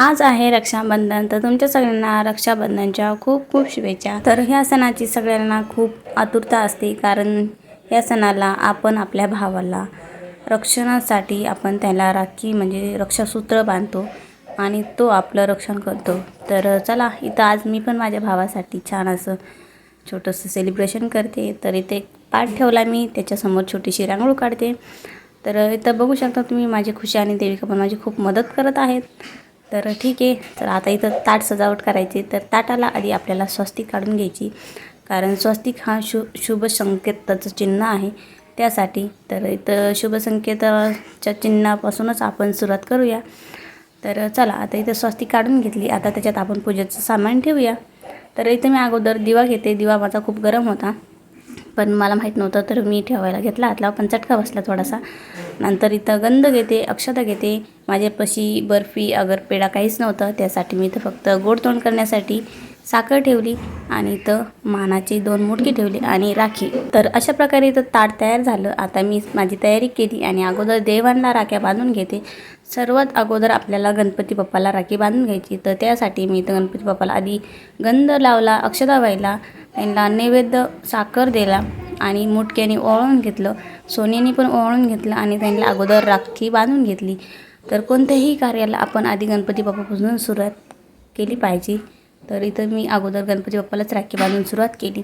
आज आहे रक्षाबंधन तर तुमच्या सगळ्यांना रक्षाबंधनच्या खूप खूप शुभेच्छा. तर ह्या सणाची सगळ्यांना खूप आतुरता असते कारण या सणाला आपण आपल्या भावाला रक्षणासाठी आपण त्याला राखी म्हणजे रक्षासूत्र बांधतो आणि तो आपलं रक्षण करतो. तर चला इथं आज मी पण माझ्या भावासाठी छान असं छोटंसं सेलिब्रेशन करते. तर इथे एक पाठ ठेवला मी त्याच्यासमोर छोटीशी रांगोळ काढते. तर इथं बघू शकता तुम्ही माझी खुशी आणि देविका पण माझी खूप मदत करत आहेत. तर ठीक आहे. तर आता इथं ताट सजावट करायची. तर ताटाला आधी आपल्याला स्वस्तिक काढून घ्यायची. कारण स्वस्तिक हा शु शुभ संकेताचं चिन्ह आहे. त्यासाठी तर इथं शुभ संकेताच्या चिन्हापासूनच आपण सुरुवात करूया. तर चला आता इथं स्वस्तिक काढून घेतली. आता त्याच्यात आपण पूजेचं सामान ठेवूया. तर इथं मी अगोदर दिवा घेते. दिवा माझा खूप गरम होता. पण मला माहीत नव्हतं तर मी ठेवायला घेतला. हातला पण चटका बसला थोडासा. नंतर इथं गंध घेते अक्षता घेते. माझ्यापाशी बर्फी अगर पेढा काहीच नव्हतं. त्यासाठी मी इथं फक्त गोड तोंड करण्यासाठी साखर ठेवली आणि इथं मानाची दोन मुटकी ठेवली आणि राखी. तर अशा प्रकारे इथं ताट तयार झालं. आता मी माझी तयारी केली आणि अगोदर देवांना राख्या बांधून घेते. सर्वात अगोदर आपल्याला गणपती बाप्पाला राखी बांधून घ्यायची. तर त्यासाठी मी इथं गणपती बाप्पाला आधी गंध लावला अक्षता व्हायला त्यांना नैवेद्य साखर दिला आणि मुटक्याने ओळून घेतलं सोन्याने पण ओळून घेतलं आणि त्यांना अगोदर राखी बांधून घेतली. तर कोणत्याही कार्याला आपण आधी गणपती बाप्पापासून सुरुवात केली पाहिजे. तर इथं मी अगोदर गणपती बाप्पालाच राखी बांधून सुरुवात केली.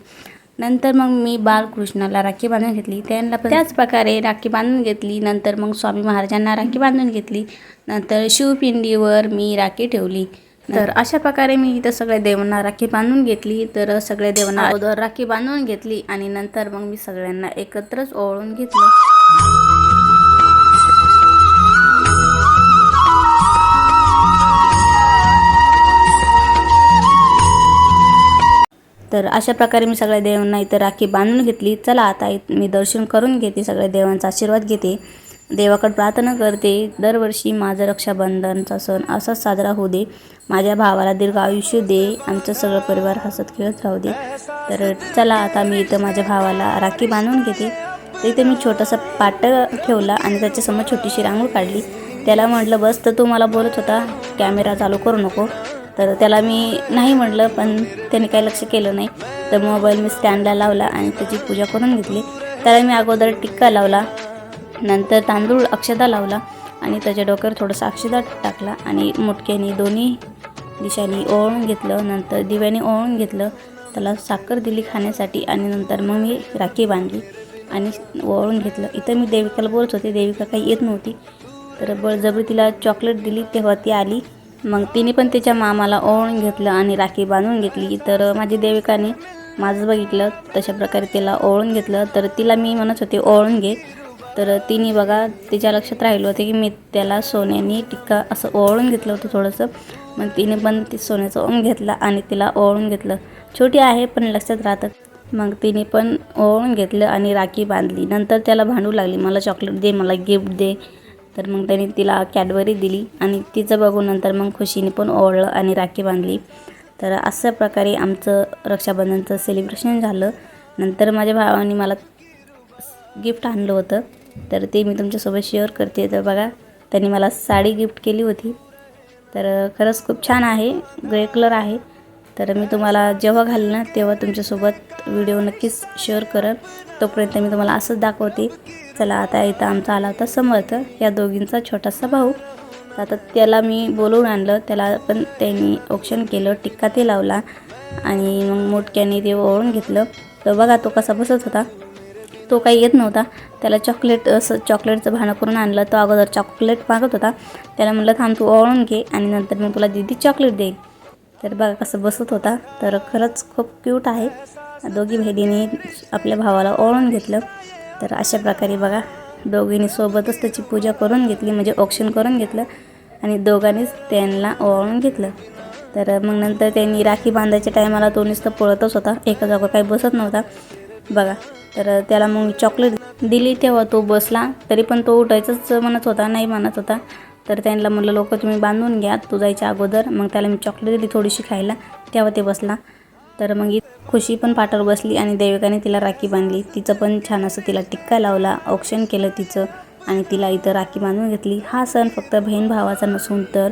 नंतर मग मी बालकृष्णाला राखी बांधून घेतली. त्यांना त्याच प्रकारे राखी बांधून घेतली. नंतर मग स्वामी महाराजांना राखी बांधून घेतली. नंतर शिवपिंडीवर मी राखी ठेवली. तर अशा प्रकारे मी इथं सगळ्या देवांना राखी बांधून घेतली. तर सगळ्या देवांना अगोदर राखी बांधून घेतली आणि नंतर मग मी सगळ्यांना एकत्रच ओळून घेतलं. तर अशा प्रकारे मी सगळ्या देवांना इथं राखी बांधून घेतली. चला आता मी दर्शन करून घेते सगळ्या देवांचा आशीर्वाद घेते. देवाकडे प्रार्थना करते. दरवर्षी माझं रक्षाबंधनचा सण असाच साजरा होऊ दे. माझ्या भावाला दीर्घ आयुष्य दे. आमचं सगळं परिवार हसत खेळत राहू दे. तर चला आता मी इथं माझ्या भावाला राखी बांधून घेते. तर इथे मी छोटासा पाट ठेवला आणि त्याच्यासमोर छोटीशी रांगोळ काढली. त्याला म्हटलं बस तर तो मला बोलत होता. कॅमेरा चालू करू नको. तर त्याला मी नाही म्हटलं पण त्याने काही लक्ष केलं नाही. तर मोबाईल मी स्टँडला लावला आणि त्याची पूजा करून घेतली. त्याला मी अगोदर टिक्का लावला नंतर तांदूळ अक्षदा लावला आणि त्याच्या डोक्यावर थोडंसं अक्षदा टाकला आणि मुटक्याने दोन्ही दिशांनी ओळून घेतलं नंतर दिव्याने ओळून घेतलं. त्याला साखर दिली खाण्यासाठी आणि नंतर मग मी राखी बांधली आणि ओळून घेतलं. इथं मी देविकाला बोलत होते देविका काही येत नव्हती. तर बळजबरी तिला चॉकलेट दिली तेव्हा ती आली. मग तिने पण तिच्या मामाला ओळून घेतलं आणि राखी बांधून घेतली. तर माझी देविकाने माझं बघितलं तशा प्रकारे तिला ओळून घेतलं. तर तिला मी म्हणत होते ओळून घे. तर तिने बघा तिच्या लक्षात राहिलं होतं की मी त्याला सोन्याने टिक्का असं ओळून घेतलं होतं थोडंसं. मग तिने पण ती सोन्याचं ओळून घेतला आणि तिला ओळून घेतलं. छोटी आहे पण लक्षात राहतात मग तिने पण ओळून घेतलं आणि राखी बांधली. नंतर त्याला भांडू लागली. मला चॉकलेट दे मला गिफ्ट दे. तर मग त्याने तिला कॅडबरी दिली आणि तिचं बघून नंतर मग खुशीने पण ओढलं आणि राखी बांधली. तर अशा प्रकारे आमचं रक्षाबंधनचं सेलिब्रेशन झालं. नंतर माझ्या भावाने मला गिफ्ट आणलं होतं. तर ते मी तुमच्यासोबत शेअर करते. तर बघा त्यांनी मला साडी गिफ्ट केली होती. तर खरंच खूप छान आहे. ग्रे कलर आहे. तर मी तुम्हाला जेव्हा घालेल ना तेव्हा तुमच्यासोबत व्हिडिओ नक्कीच शेअर करेन. तोपर्यंत मी तुम्हाला असंच दाखवते. चला आता इथं आमचा आला होता समर्थ या दोघींचा छोटासा भाऊ. आता त्याला मी बोलवून आणलं. त्याला पण त्यांनी औक्षण केलं टिक्का ते लावला. आणि मग मोठक्याने ते ओळून घेतलं. तर बघा तो कसा बसत होता. तो काही येत नव्हता. त्याला चॉकलेट असं चॉकलेटचं भाणं करून आणलं. तो अगोदर चॉकलेट मागत होता. त्याला म्हटलं थांब तू ओळून घे आणि नंतर मग तुला दीदी चॉकलेट देईल. तर बघा कसं बसत होता. तर खरंच खूप क्यूट आहे. दोघी बहिणीने आपल्या भावाला ओळून घेतलं. तर अशा प्रकारे बघा दोघींनी सोबतच त्याची पूजा करून घेतली म्हणजे ऑक्शन करून घेतलं आणि दोघांनीच त्यांना ओवाळून घेतलं. तर मग नंतर त्यांनी राखी बांधायच्या टायमाला तो नुसतं पळतच होता. एका जागा काही बसत नव्हता. बघा तर त्याला मग मी चॉकलेट दिली तेव्हा तो बसला. तरी पण तो उठायचंच म्हणत होता नाही म्हणत होता. तर त्यांना म्हटलं लोक तुम्ही बांधून घ्या तू जायच्या अगोदर. मग त्याला मी चॉकलेट दिली थोडीशी खायला. तेव्हा ते बसला. तर मग खुशी पण पाठावर बसली आणि देविकाने तिला राखी बांधली. तिचं पण छान असं तिला टिक्का लावला औक्षण केलं तिचं आणि तिला इथं राखी बांधून घेतली. हा सण फक्त बहीण भावाचा नसून तर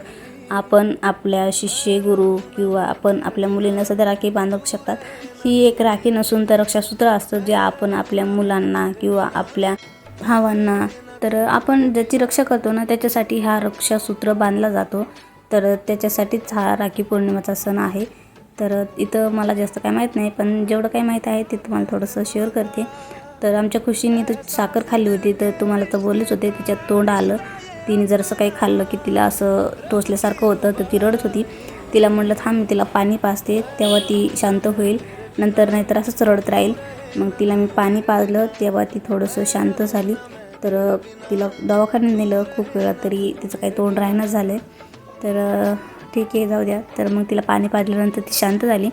आपण आपल्या शिष्य गुरु किंवा आपण आपल्या मुलींना सुद्धा राखी बांधू शकतात. ही एक राखी नसून तर रक्षासूत्र असतं जे आपण आपल्या मुलांना किंवा आपल्या भावांना तर आपण ज्याची रक्षा करतो ना त्याच्यासाठी हा रक्षासूत्र बांधला जातो. तर त्याच्यासाठीच हा राखी पौर्णिमेचा सण आहे. तर इथं मला जास्त काय माहीत नाही पण जेवढं काही माहीत आहे ते तुम्हाला थोडंसं शेअर करते. तर आमच्या खुशीने तर साखर खाल्ली होती तर तुम्हाला तर बोललेच होते तिच्यात तोंड आलं. तिने जर असं काही खाल्लं की तिला असं टोचल्यासारखं होतं तर ती रडत होती. तिला म्हटलं थांब मी तिला पाणी पाजते तेव्हा ती शांत होईल. नंतर नाहीतर असंच रडत राहील. मग तिला मी पाणी पाजलं तेव्हा ती थोडंसं शांत झाली. तर तिला दवाखान्यात नेलं. खूप वेळा तरी तिचं काही तोंड राहणं झालं आहे तर ठीक आहे जाऊ द्या. तर मग तिला पाणी पाजल्यानंतर ती शांत झाली.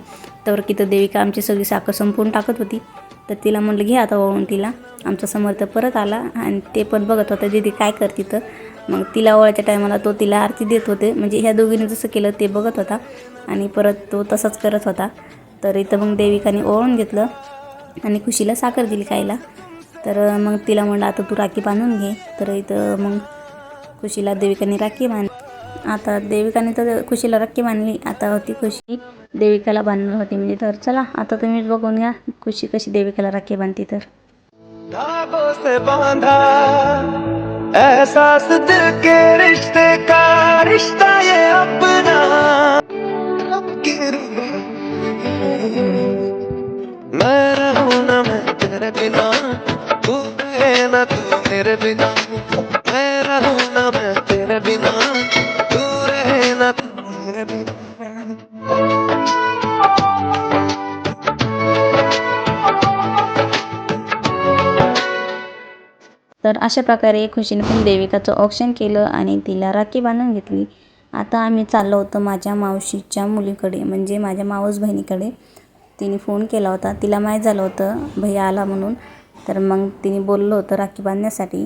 तर तिथं देविका आमची सगळी साखर संपवून टाकत होती. तर तिला म्हटलं घे आता ओळून तिला. आमचा समर्थ परत आला आणि ते पण बघत होता दीदी काय करते तर मग तिला ओळायच्या टायमाला तो तिला आरती देत होते. म्हणजे ह्या दोघींनी जसं केलं ते बघत होता. आणि परत तो तसाच करत होता. तर इथं मग देविकाने ओळून घेतलं आणि खुशीला साखर दिली खायला. तर मग तिला म्हणलं आता तू राखी बांधून घे. तर इथं मग खुशीला देविकाने राखी बांध आता देविकाने तर खुशीला राखी बांधली. आता होती खुशी. देविकाला बांधणार होती म्हणजे तर चला आता तुम्हीच बघून घ्या खुशी कशी देविकाला राखी बांधते तर. से बांधा एहसास दिल के रिश्ते का रिश्ता ये अपना। मैं रहूं ना मैं तेरे बिना। ना तू मेरे बिना मैं रहूं ना मैं तेरे बिना तू रहे ना तू मेरे बिना तर अशा प्रकारे खुशीने पण देविकाचं ऑप्शन केलं आणि तिला राखी बांधून घेतली. आता आम्ही चाललो होतो माझ्या मावशीच्या मुलीकडे म्हणजे माझ्या मावस बहिणीकडे तिने फोन केला होता. तिला माहीत झालं होतं भैया आला म्हणून. तर मग तिने बोललं होतं राखी बांधण्यासाठी.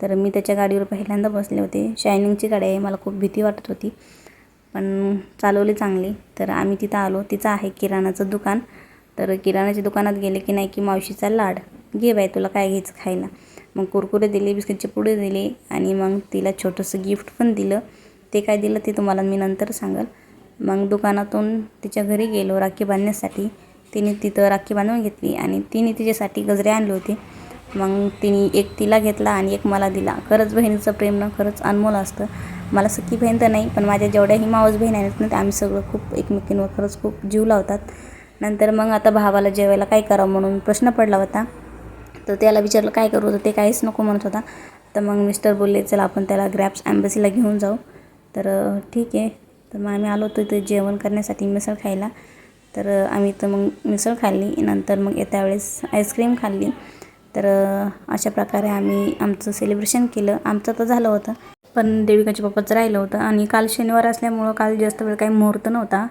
तर मी त्याच्या गाडीवर पहिल्यांदा बसले होते. शायनिंगची गाडी आहे मला खूप भीती वाटत होती. पण चालवली चांगली. तर आम्ही तिथं आलो. तिचं आहे किराणाचं दुकान. तर किराणाच्या दुकानात गेले की नाही की मावशीचा लाड. घे बाय तुला काय घ्यायचं खायला. मग कुरकुरे दिले बिस्किटचे पुडे दिले आणि मग तिला छोटंसं गिफ्ट पण दिलं. ते काय दिलं ते तुम्हाला मी नंतर सांगेल. मग दुकानातून तिच्या घरी गेलो राखी बांधण्यासाठी. तिने तिथं राखी बांधून घेतली आणि तिने तिच्यासाठी गजरे आणले होते. मग तिने एक तिला घेतला आणि एक मला दिला. खरंच बहिणीचं प्रेम ना खरंच अनमोल असतं. मला सख्खी बहीण तर नाही पण माझ्या जेवढ्याही मावस बहीण आहेत ना ते आम्ही सगळं खूप एकमेकींवर खरंच खूप जीव लावतात. नंतर मग आता भावाला जेवायला काय करावं म्हणून प्रश्न पडला होता. तर त्याला विचारलं काय करू तर ते काहीच नको म्हणत होता. तर मग मिस्टर बोलले चला आपण त्याला ग्रॅप्स ॲम्बसीला घेऊन जाऊ. तर ठीक आहे. तर मग आम्ही आलो होतो इथे जेवण करण्यासाठी मिसळ खायला. तर आम्ही तर मग मिसळ खाल्ली. नंतर मग येत्या वेळेस आईस्क्रीम खाल्ली. तर अशा प्रकारे आम्ही आमचं सेलिब्रेशन केलं. आमचं तर झालं होतं. पण देविकाच्या पप्पाचं राहिलं होतं. आणि काल शनिवार असल्यामुळं काल जास्त वेळ काही मुहूर्त नव्हता.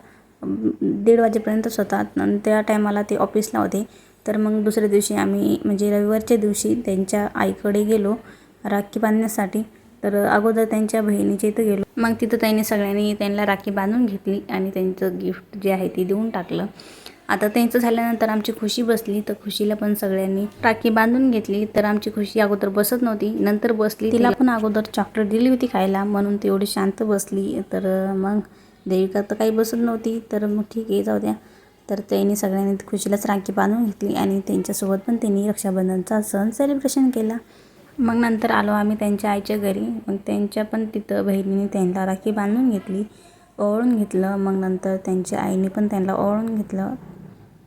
दीड वाजेपर्यंतच होता. आणि त्या टायमाला ते ऑफिसला होते. तर मग दुसऱ्या दिवशी आम्ही म्हणजे रविवारच्या दिवशी त्यांच्या आईकडे गेलो. राखी बांधण्यासाठी. तर अगोदर त्यांच्या बहिणीच्या इथं गेलो. मग तिथं त्यांनी सगळ्यांनी त्यांना राखी बांधून घेतली आणि त्यांचं गिफ्ट जे आहे ते देऊन टाकलं. आता त्यांचं झाल्यानंतर आमची खुशी बसली तर खुशीला पण सगळ्यांनी राखी बांधून घेतली. तर आमची खुशी अगोदर बसत नव्हती नंतर बसली. तिला पण अगोदर चॉकलेट दिली होती खायला म्हणून ती एवढी शांत बसली. तर मग देविका तर काही बसत नव्हती. तर मग ठीक आहे जाऊ द्या. तर त्यांनी सगळ्यांनी खुशीलाच राखी बांधून घेतली आणि त्यांच्यासोबत पण त्यांनी रक्षाबंधनचा सण सेलिब्रेशन केला. मग नंतर आलो आम्ही त्यांच्या आईच्या घरी. मग त्यांच्या पण तिथं बहिणीने त्यांना राखी बांधून घेतली ओवाळून घेतलं. मग नंतर त्यांच्या आईने पण त्यांना ओवाळून घेतलं.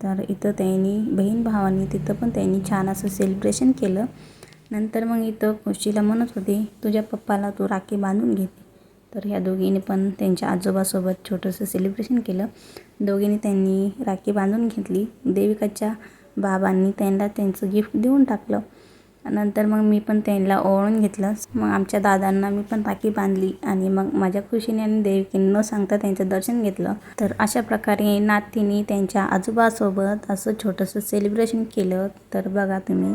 तर इथं त्यांनी बहीण भावानी तिथं पण त्यांनी छान असं सेलिब्रेशन केलं. नंतर मग इथं खुशीला म्हणत होते तुझ्या पप्पाला तू राखी बांधून घेते तर ह्या दोघींनी पण त्यांच्या आजोबासोबत छोटंसं सेलिब्रेशन केलं. दोघींनी त्यांनी राखी बांधून घेतली. देविकाच्या बाबांनी त्यांना त्यांचं गिफ्ट देऊन टाकलं. नंतर मग मी पण त्यांना ओळून घेतलं. मग आमच्या दादांना मी पण राखी बांधली आणि मग माझ्या खुशीने आणि देवकीने न सांगता त्यांचं दर्शन घेतलं. तर अशा प्रकारे नातीने त्यांच्या आजोबासोबत असं छोटंसं सेलिब्रेशन केलं. तर बघा तुम्ही.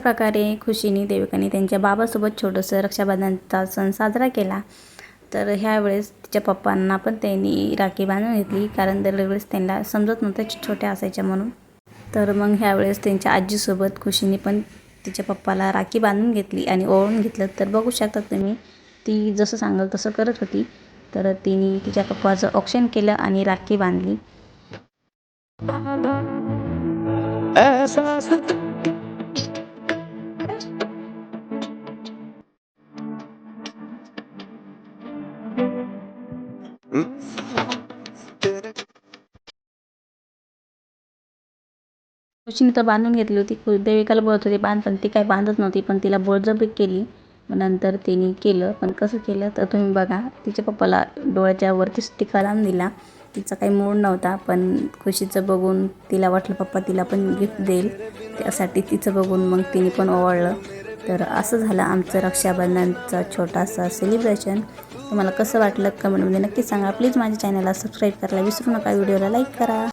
प्रकारे खुशीने देविकाने त्यांच्या बाबासोबत छोटंसं रक्षाबंधनचा सण साजरा केला. तर ह्यावेळेस तिच्या पप्पांना पण त्यांनी राखी बांधून घेतली कारण दरवेळेस त्यांना समजत नव्हतं छोट्या असायच्या म्हणून. तर मग ह्यावेळेस त्यांच्या आजीसोबत खुशीने पण तिच्या पप्पाला राखी बांधून घेतली आणि ओळून घेतलं. तर बघू शकता तुम्ही ती जसं सांगाल तसं करत होती. तर तिने तिच्या पप्पाचं ऑक्शन केलं आणि राखी बांधली. खुशीने तर बांधून घेतली होती. खु देविकाला बोलत होती बांध पण ती काय बांधत नव्हती पण तिला बळजबरी केली. मग नंतर तिने केलं पण कसं केलं? तर तुम्ही बघा तिच्या पप्पाला डोळ्याच्या वरतीच टिका लावून दिला. तिचा काही मूड नव्हता पण खुशीचं बघून तिला वाटलं पप्पा तिला पण गिफ्ट देईल. त्यासाठी तिचं बघून मग तिने पण ओवाळलं. तर असं झालं आमचं रक्षाबंधनचा छोटासा सेलिब्रेशन तुम्हाला कसं वाटलं? कमेंटमध्ये नक्की सांगा. प्लीज माझ्या चॅनलला सबस्क्राईब करायला विसरू नका. व्हिडिओला लाईक करा.